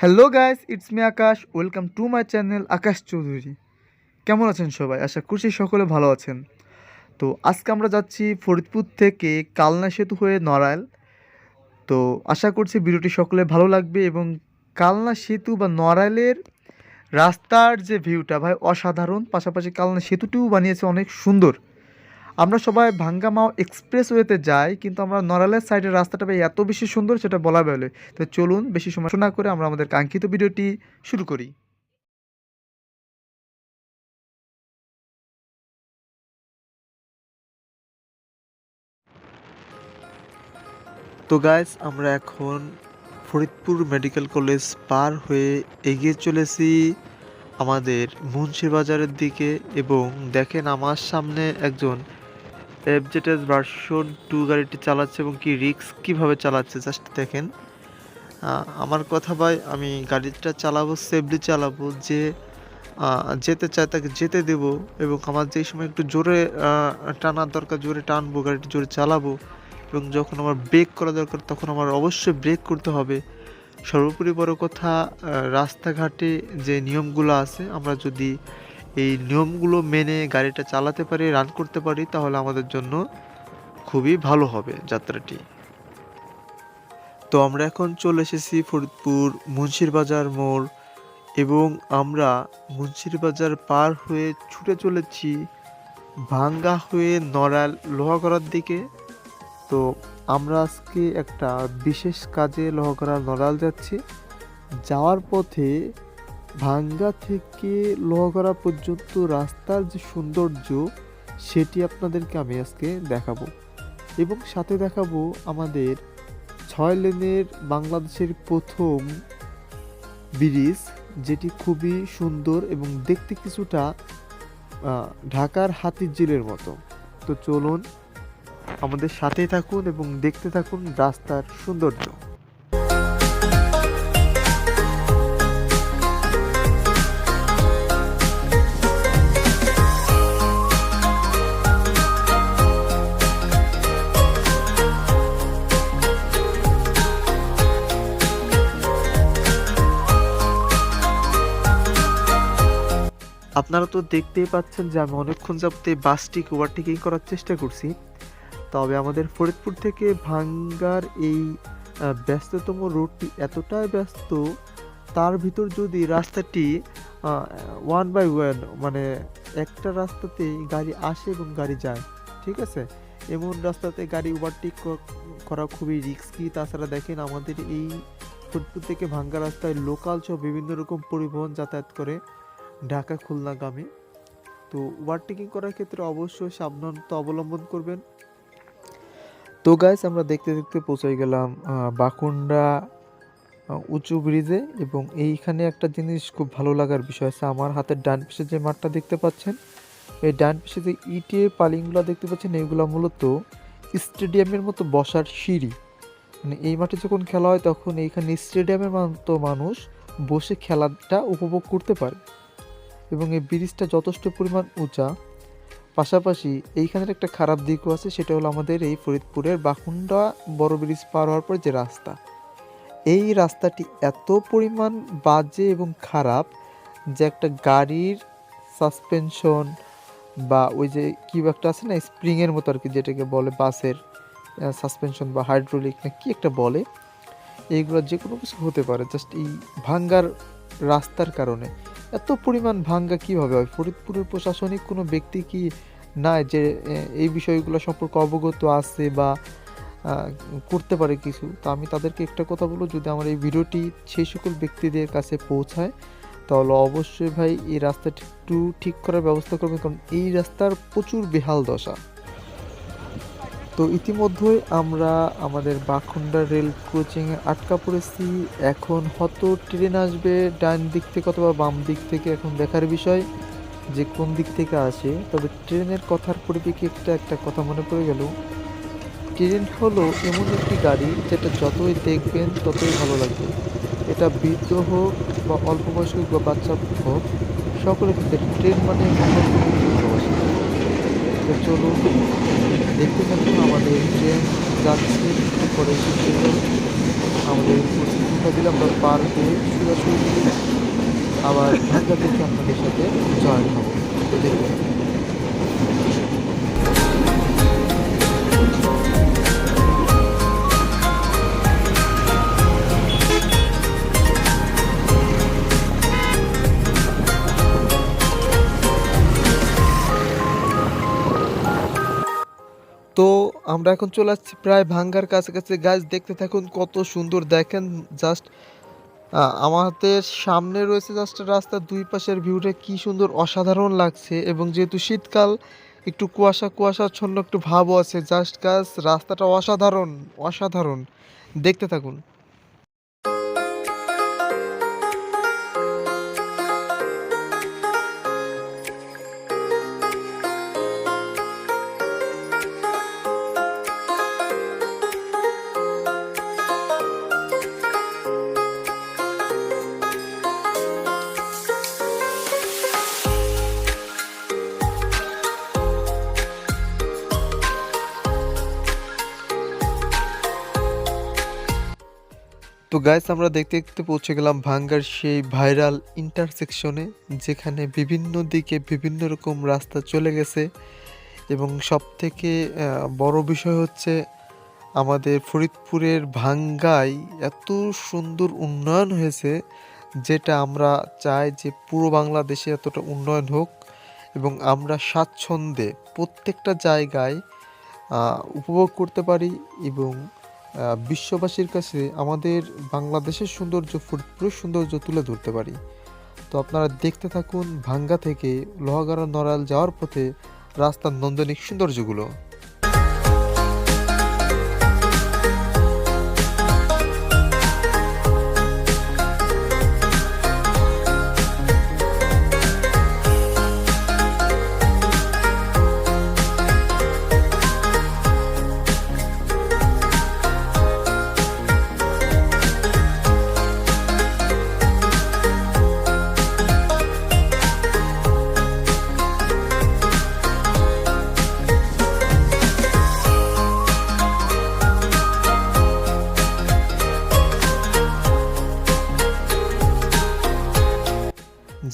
Hello guys it's me Akash welcome to my channel Akash Chowdhury কেমন আছেন সবাই? আশা করছি সকলে ভালো আছেন। তো আজকে আমরা যাচ্ছি ফরিদপুর থেকে কালনা সেতু হয়ে নড়াইল। তো আশা করছি ভিডিওটি সকলে ভালো লাগবে এবং কালনা সেতু বা নড়াইলের রাস্তার যে ভিউটা, ভাই, অসাধারণ। পাশাপাশি কালনা সেতুটিও বানিয়েছে অনেক সুন্দর। আমরা সবাই ভাঙ্গামাও এক্সপ্রেস ওয়েতে যাই, কিন্তু আমরা নড়াইলের সাইডের রাস্তাটা এত বেশি সুন্দর সেটা বলা বেলে তো চলুন বেশি সময় না করে আমরা আমাদের কাঙ্ক্ষিত ভিডিওটি শুরু করি। তো গাইস আমরা এখন ফরিদপুর মেডিকেল কলেজ পার হয়ে এগিয়ে চলেছি আমাদের মুন্সিবাজারের দিকে এবং দেখেন আমার সামনে একজন এফজেটেস ভার্সন টু গাড়িটি চালাচ্ছে এবং কি রিক্স কীভাবে চালাচ্ছে? জাস্ট দেখেন। আমার কথা ভাই, আমি গাড়িটা চালাবো সেফলি চালাবো, যে যেতে চায় তাকে যেতে দেব এবং আমার যেই সময় একটু জোরে টানার দরকার, জোরে টানবো, গাড়িটি জোরে চালাবো এবং যখন আমার ব্রেক করা দরকার, তখন আমার অবশ্যই ব্রেক করতে হবে। সর্বোপরি বড় কথা রাস্তাঘাটে যে নিয়মগুলো আছে, আমরা যদি এই নিয়মগুলো মেনে গাড়িটা চালাতে পারি রান করতে পারি, তাহলে আমাদের জন্য খুবই ভালো হবে যাত্রাটি। তো আমরা এখন চলে এসেছি ফরিদপুর মুন্সিরবাজার মোড় এবং আমরা মুন্সিরবাজার পার হয়ে ছুটে চলেছি ভাঙ্গা হয়ে নড়াল লোহাগড়ার দিকে। তো আমরা আজকে একটা বিশেষ কাজে লোহাগড়া নড়াল যাচ্ছি। যাওয়ার পথে ভাঙ্গা থেকে লোহাগড়া পর্যন্ত রাস্তার যে সৌন্দর্য, সেটি আপনাদেরকে আমি আজকে দেখাবো। এবং সাথে দেখাবো আমাদের ছয় লেনের বাংলাদেশের প্রথম ব্রিজ, যেটি খুবই সুন্দর এবং দেখতে কিছুটা ঢাকার হাতির ঝিলের মতো। তো চলুন আমাদের সাথে থাকুন এবং দেখতে থাকুন রাস্তার সৌন্দর্য। আপনারা তো দেখতেই পাচ্ছেন যে আমি অনেকক্ষণ যাবত বাসটি ওভারটেকিং করার চেষ্টা করছি। তবে আমাদের ফরিদপুর থেকে ভাঙ্গার এই ব্যস্ততম রোডটি এতটাই ব্যস্ত, তার ভিতর যদি রাস্তাটি ওয়ান বাই ওয়ান মানে একটা রাস্তাতেই গাড়ি আসে এবং গাড়ি যায়, ঠিক আছে? এমন রাস্তাতে গাড়ি ওভারটেক করা খুবই রিস্কি তাছাড়া দেখেন আমাদের এই ফরিদপুর থেকে ভাঙ্গা রাস্তায় লোকাল সহ বিভিন্ন রকম পরিবহন যাতায়াত করে। ঢাকা খুলনাগামী। তো ওভারটেকিং করার ক্ষেত্রে অবশ্যই সাবধানতা অবলম্বন করবেন। তো গাইস আমরা দেখতে দেখতে পৌঁছে গেলাম বাকুন্ডা উঁচু ব্রিজে এবং এইখানে একটা জিনিস খুব ভালো লাগার বিষয় আছে। আমার হাতের ডান পাশে যে মাঠটা দেখতে পাচ্ছেন, এই ডান পাশে যে ইটের পালিংগুলো দেখতে পাচ্ছেন, এইগুলো মূলত স্টেডিয়ামের মতো বসার সিঁড়ি। মানে এই মাঠে যখন খেলা হয়, তখন এইখানে স্টেডিয়ামের মতো মানুষ বসে খেলাটা উপভোগ করতে পারে। এবং এই ব্রিজটা যথেষ্ট পরিমাণ উঁচা। পাশাপাশি এইখানের একটা খারাপ দিকও আছে, সেটা হলো আমাদের এই ফরিদপুরের বাকুন্ডা বড় ব্রিজ পার হওয়ার পর যে রাস্তা। এই রাস্তাটি এত পরিমাণ বাজে এবং খারাপ যে একটা গাড়ির সাসপেনশন বা ওই যে কি একটা আছে না, স্প্রিংয়ের মতো আর কি যেটাকে বলে বাসের সাসপেনশন বা হাইড্রোলিক না কি একটা বলে, এইগুলো যে কোনো কিছু হতে পারে। জাস্ট এই ভাঙ্গার রাস্তার কারণে। এত পরিমাণ ভাঙ্গা কীভাবে হয়? ফরিদপুরের প্রশাসনিক কোনো ব্যক্তি কি নাই যে এই বিষয়গুলো সম্পর্কে অবগত আছে বা করতে পারে কিছু? তো আমি তাদেরকে একটা কথা বলব, যদি আমার এই ভিডিওটি সেই সকল ব্যক্তিদের কাছে পৌঁছায়, তাহলে অবশ্যই ভাই এই রাস্তাটি একটু ঠিক করার ব্যবস্থা করবেন, কারণ এই রাস্তার প্রচুর বেহাল দশা। তো ইতিমধ্যেই আমরা আমাদের বাখুন্ডা রেল কোচিংয়ে আটকা পড়েছি। এখন হয়তো ট্রেন আসবে ডান দিক থেকে অথবা বাম দিক থেকে, এখন দেখার বিষয় যে কোন দিক থেকে আসে। তবে ট্রেনের কথার পরিপ্রেক্ষিতে একটা একটা কথা মনে পড়ে গেল। ট্রেন হলো এমন একটি গাড়ি যেটা যতই দেখবেন ততই ভালো লাগবে এটা বৃদ্ধ হোক বা অল্প বয়স্ক বা বাচ্চা হোক, সকলের ক্ষেত্রে ট্রেন মানে তো চলুন, দেখতে থাকুন আমাদের ট্রেন যাচ্ছে একটু পরে আমাদের প্রস্তুতিটা দিলে আমরা পার হয়ে সোজাসুজি আবার ঢাকা থেকে আপনাদের সাথে জয়েন হব। তো দেখুন। আমরা এখন চলে আসছি প্রায় ভাঙ্গার কাছাকাছি। গাছ দেখতে থাকুন কত সুন্দর। দেখেন জাস্ট আমাদের সামনে রয়েছে জাস্ট রাস্তার দুই পাশের ভিউটা কি সুন্দর, অসাধারণ লাগছে। এবং যেহেতু শীতকাল, একটু কুয়াশা, কুয়াশাচ্ছন্ন একটু ভাবও আছে। জাস্ট গাছ রাস্তাটা অসাধারণ অসাধারণ। দেখতে থাকুন। তো গাইস আমরা দেখতে দেখতে পৌঁছে গেলাম ভাঙ্গার সেই ভাইরাল ইন্টারসেকশনে যেখানে বিভিন্ন দিকে বিভিন্ন রকম রাস্তা চলে গেছে। এবং সব থেকে বড় বিষয় হচ্ছে আমাদের ফরিদপুরের ভাঙ্গায় এত সুন্দর উন্নয়ন হয়েছে, যেটা আমরা চাই যে পুরো বাংলাদেশে এতটা উন্নয়ন হোক। এবং আমরা স্বাচ্ছন্দ্যে প্রত্যেকটা জায়গায় উপভোগ করতে পারি এবং বিশ্ববাসীর কাছে আমাদের বাংলাদেশের সৌন্দর্য ফুটপুরের সৌন্দর্য তুলে ধরতে পারি। তো আপনারা দেখতে থাকুন ভাঙ্গা থেকে লোহাগাড়া নড়াল যাওয়ার পথে রাস্তার নন্দনিক সৌন্দর্যগুলো।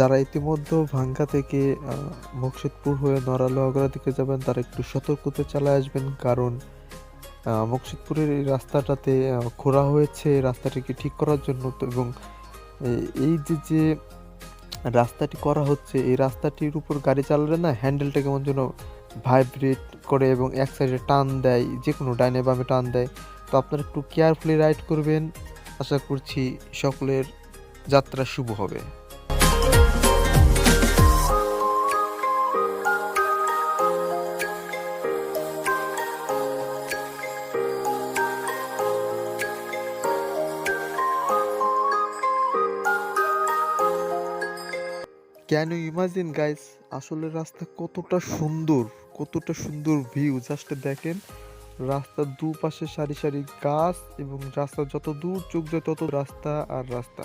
যারা ইতিমধ্যে ভাঙ্গা থেকে আহ, মুকসিদপুর হয়ে নড়ালোহাগড়া দিকে যাবেন তারা একটু সতর্কতা চালায় আসবেন কারণ আহ, মুকসিদপুরের এই রাস্তাটাতে খোঁড়া হয়েছে রাস্তাটিকে ঠিক করার জন্য তো এবং এই যে যে রাস্তাটি করা হচ্ছে এই রাস্তাটির উপর গাড়ি চালালে না হ্যান্ডেলটা কেমন যেন ভাইব্রেট করে এবং এক সাইডে টান দেয় যে কোনো ডাইনে বামে টান দেয়। তো আপনারা একটু কেয়ারফুলি রাইড করবেন। আশা করছি সকলের যাত্রা শুভ হবে। ক্যান ইউ ইমাজিন গাইস আসলে রাস্তা কতটা সুন্দর কতটা সুন্দর ভিউ জাস্ট দেখেন, রাস্তার দুপাশে সারি সারি গাছ এবং রাস্তা যত দূর চোখ যায় তত রাস্তা আর রাস্তা।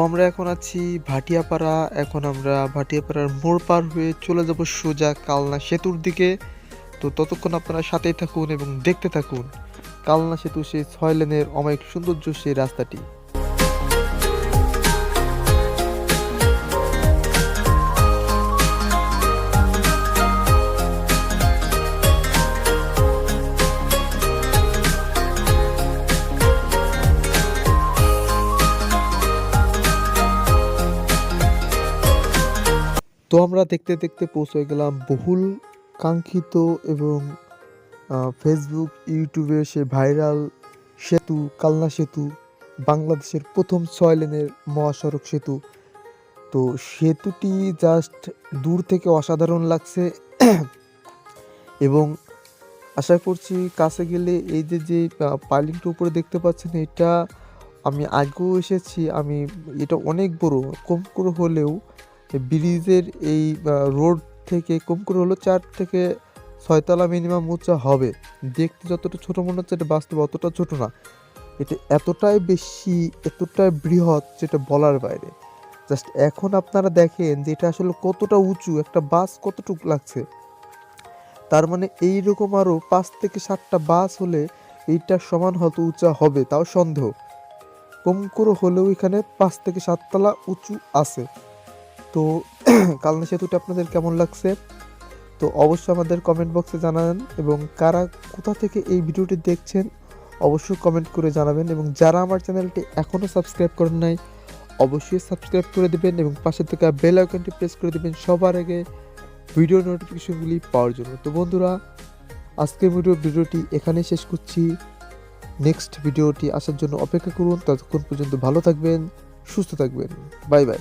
আমরা এখন আছি ভাটিয়াপাড়া। এখন আমরা ভাটিয়াপাড়ার মোড় পার হয়ে চলে যাব সোজা কালনা সেতুর দিকে। তো ততক্ষণ আপনারা সাথেই থাকুন এবং দেখতে থাকুন। কালনা সেতু সেই ছয় লেনের অমায়িক সৌন্দর্য, সেই রাস্তাটি। তো আমরা দেখতে দেখতে পৌঁছে গেলাম বহুল কাঙ্ক্ষিত এবং ফেসবুক ইউটিউবে সে ভাইরাল সেতু, কালনা সেতু, বাংলাদেশের প্রথম ছয় লেনের মহাসড়ক সেতু। তো সেতুটি জাস্ট দূর থেকে অসাধারণ লাগছে। এবং আশা করছি কাছে গেলে এই যে যে পাইলিংটা উপরে দেখতে পাচ্ছেন, এটা আমি আগেও এসেছি, আমি, এটা অনেক বড়, কম করে হলেও ব্রিজের এই রোড থেকে কম করে হলেও চার থেকে ছয়তলা মিনিমাম উঁচা হবে। দেখতে যতটা ছোট মনে হচ্ছে, এটা বাস্তব অতটা ছোট না। এটা এতটাই বেশি, এতটাই বৃহৎ যেটা বলার বাইরে। জাস্ট এখন আপনারা দেখেন যে এটা আসলে কতটা উঁচু, একটা বাস কতটুকু লাগছে। তার মানে এই রকম আরও পাঁচ থেকে সাতটা বাস হলে এইটার সমান হয়তো উঁচা হবে, তাও সন্দেহ। কম করে হলেও এখানে পাঁচ থেকে সাততলা উঁচু আছে। তো কালনা সেতুটা আপনাদের কেমন লাগছে? তো অবশ্যই আমাদের কমেন্ট বক্সে জানাবেন এবং কারা কোথা থেকে এই ভিডিওটি দেখছেন, অবশ্যই কমেন্ট করে জানাবেন এবং যারা আমার চ্যানেলটি এখনও সাবস্ক্রাইব করেন নাই, অবশ্যই সাবস্ক্রাইব করে দেবেন এবং পাশে থেকে বেল আইকনটি প্রেস করে দেবেন সবার আগে ভিডিও নোটিফিকেশনগুলি পাওয়ার জন্য। তো বন্ধুরা, আজকের ভিডিও ভিডিওটি এখানেই শেষ করছি। নেক্সট ভিডিওটি আসার জন্য অপেক্ষা করুন। ততক্ষণ পর্যন্ত ভালো থাকবেন, সুস্থ থাকবেন। Bye bye